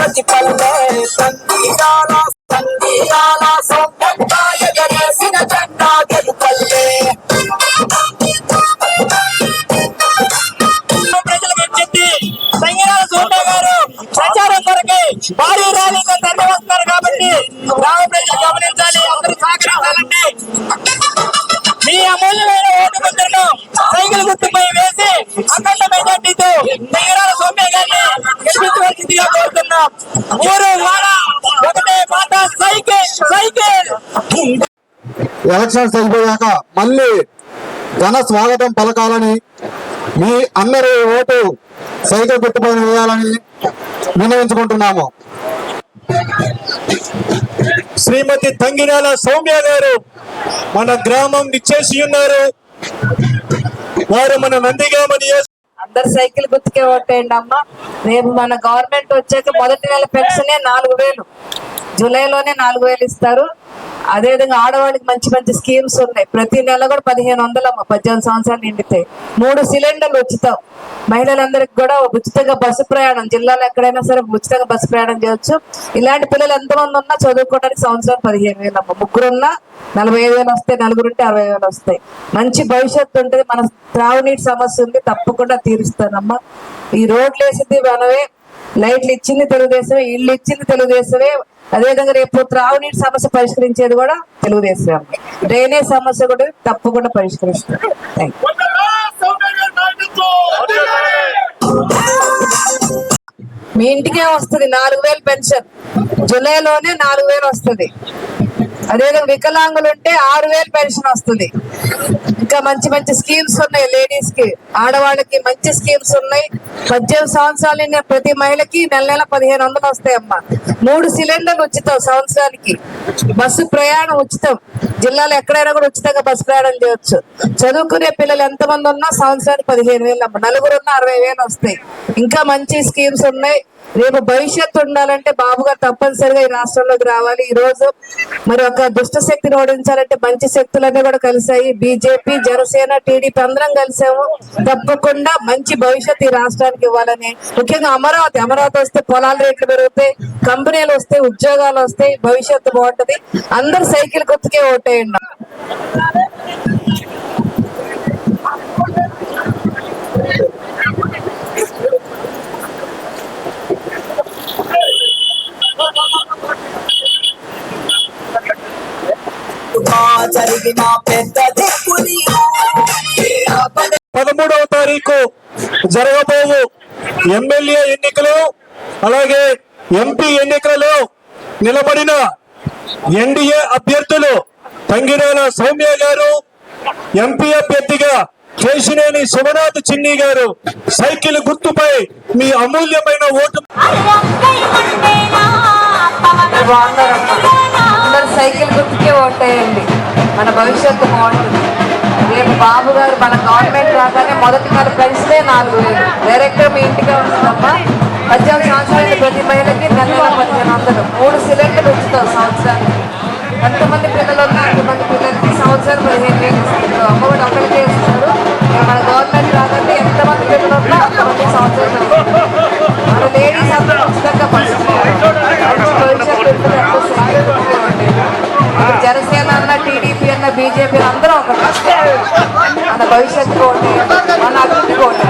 పలుకుతున్నది ప్రతి పల్లె సంగీరాల గెలిపించవలసిందిగా కోరుతున్నాం. ఊరు వాడ ఒకటే మాట సైకిల్ సైకిల్ ఎలక్షన్స్ అయిపోయాక మళ్ళీ ఘన స్వాగతం పలకాలని మీ అందరి ఓటు సైకిల్ గుర్తుపైన వేయాలని విన్నవించుకుంటున్నాము శ్రీమతి తంగిరాల సౌమ్య గారు మన గ్రామం నిచ్చేసి ఉన్నారు. వారు మన నందిగామ నియోజక అందరు సైకిల్ గుర్తుకే ఓటేయండి అమ్మ? రేపు మన గవర్నమెంట్ వచ్చాక మొదటి నెల పెన్షనే నాలుగు వేలు. జూలైలోనే నాలుగు వేలు ఇస్తారు. అదే విధంగా ఆడవాళ్ళకి మంచి మంచి స్కీమ్స్ ఉన్నాయి. ప్రతి నెల కూడా పదిహేను వందలు అమ్మ. పద్దెనిమిది సంవత్సరాలు నిండితే మూడు సిలిండర్లు ఉచితం. మహిళలందరికి కూడా ఉచితంగా బస్సు ప్రయాణం. జిల్లాలో ఎక్కడైనా సరే ఉచితంగా బస్సు ప్రయాణం చేయొచ్చు. ఇలాంటి పిల్లలు ఎంతమంది ఉన్నా చదువుకోవడానికి సంవత్సరం పదిహేను వేలు అమ్మ. ముగ్గురున్నా నలభై ఐదు వేలు వస్తాయి. నలుగురుంటే అరవై వేలు వస్తాయి. మంచి భవిష్యత్తు ఉంటుంది. మన త్రాగునీటి సమస్య ఉంది. తప్పకుండా తీరుస్తానమ్మా. ఈ రోడ్లు వేసింది మనమే. లైట్లు ఇచ్చింది తెలుగుదేశమే ఇల్లు ఇచ్చింది తెలుగుదేశమే. అదేవిధంగా రేపు త్రాగునీటి సమస్య పరిష్కరించేది కూడా తెలుగుదేశం డ్రైనేజ్ సమస్య కూడా తప్పకుండా పరిష్కరిస్తారు. మీ ఇంటికే వస్తుంది నాలుగు వేలు పెన్షన్. జూలైలోనే నాలుగు వేలు వస్తుంది. అదేవిధంగా వికలాంగులు ఉంటే ఆరు వేలు పెన్షన్ వస్తుంది. ఇంకా మంచి మంచి స్కీమ్స్ ఉన్నాయి లేడీస్కి. ఆడవాళ్ళకి మంచి స్కీమ్స్ ఉన్నాయి. పద్దెనిమిది సంవత్సరాలు నిండిన ప్రతి మహిళకి నెల నెల పదిహేను వందలు వస్తాయమ్మా. మూడు సిలిండర్లు ఉచితం సంవత్సరానికి. బస్సు ప్రయాణం ఉచితం. జిల్లాలో ఎక్కడైనా కూడా ఉచితంగా బస్సు ప్రయాణం చేయొచ్చు. చదువుకునే పిల్లలు ఎంతమంది ఉన్నా సంవత్సరానికి పదిహేను వేలు అమ్మ. నలుగురు ఉన్నా అరవై వేలు వస్తాయి. ఇంకా మంచి స్కీమ్స్ ఉన్నాయి. రేపు భవిష్యత్తు ఉండాలంటే బాబు గారు తప్పనిసరిగా ఈ రాష్ట్రంలోకి రావాలి. ఈ రోజు మరి ఒక దుష్ట శక్తిని ఓడించాలంటే మంచి శక్తులన్నీ కూడా కలిసాయి బీజేపీ జనసేన టీడీపీ అందరం కలిసాము తప్పకుండా మంచి భవిష్యత్తు ఈ రాష్ట్రానికి ఇవ్వాలని. ముఖ్యంగా అమరావతి అమరావతి వస్తే పొలాల రేట్లు పెరుగుతాయి కంపెనీలు వస్తాయి ఉద్యోగాలు వస్తాయి భవిష్యత్తు బాగుంటది. అందరు సైకిల్ గుర్తుకే ఓటేయండి. జరిగిన పెద్ద దిక్కుని పదమూడవ తారీఖు జరగబోవు ఎమ్మెల్యే ఎన్నికలు అలాగే ఎంపీ ఎన్నికలలో నిలబడిన ఎన్డీఏ అభ్యర్థులు తంగిరాల సౌమ్య గారు ఎంపీ అభ్యర్థిగా కేశినేని శివనాథ్ చిన్ని గారు సైకిల్ గుర్తుపై మీ అమూల్యమైన ఓటు సైకిల్ మన భవిష్యత్తు బాగుంటుంది. రేపు బాబు గారు మన గవర్నమెంట్ రాగానే మొదటి గారు పెన్షనే నాలుగు వేలు. డైరెక్ట్ మీ ఇంటికే వస్తుందమ్మా. పద్దెనిమిది సంవత్సరాలు ప్రతి మహిళకి నెల పదిహేను వందలు మూడు సిలిండర్లు ఉంచుతాం సంవత్సరానికి. ఎంతమంది పిల్లలు ఉన్నా అంతమంది పిల్లలకి సంవత్సరం పదిహేను వేలు ఇస్తారు. అమ్మఒడి ఒకరికే ఇస్తారు. మన గవర్నమెంట్ రాగానే ఎంతమంది పిల్లలు ఉన్నా అంతమంది సంవత్సరం మన లేడీస్ అందరూ ఉచితంగా పరిస్థితి జనసేన అన్న టీడీ బీజేపీ అందరం ఒక మన భవిష్యత్తు కోటే మన అభివృద్ధి కోటే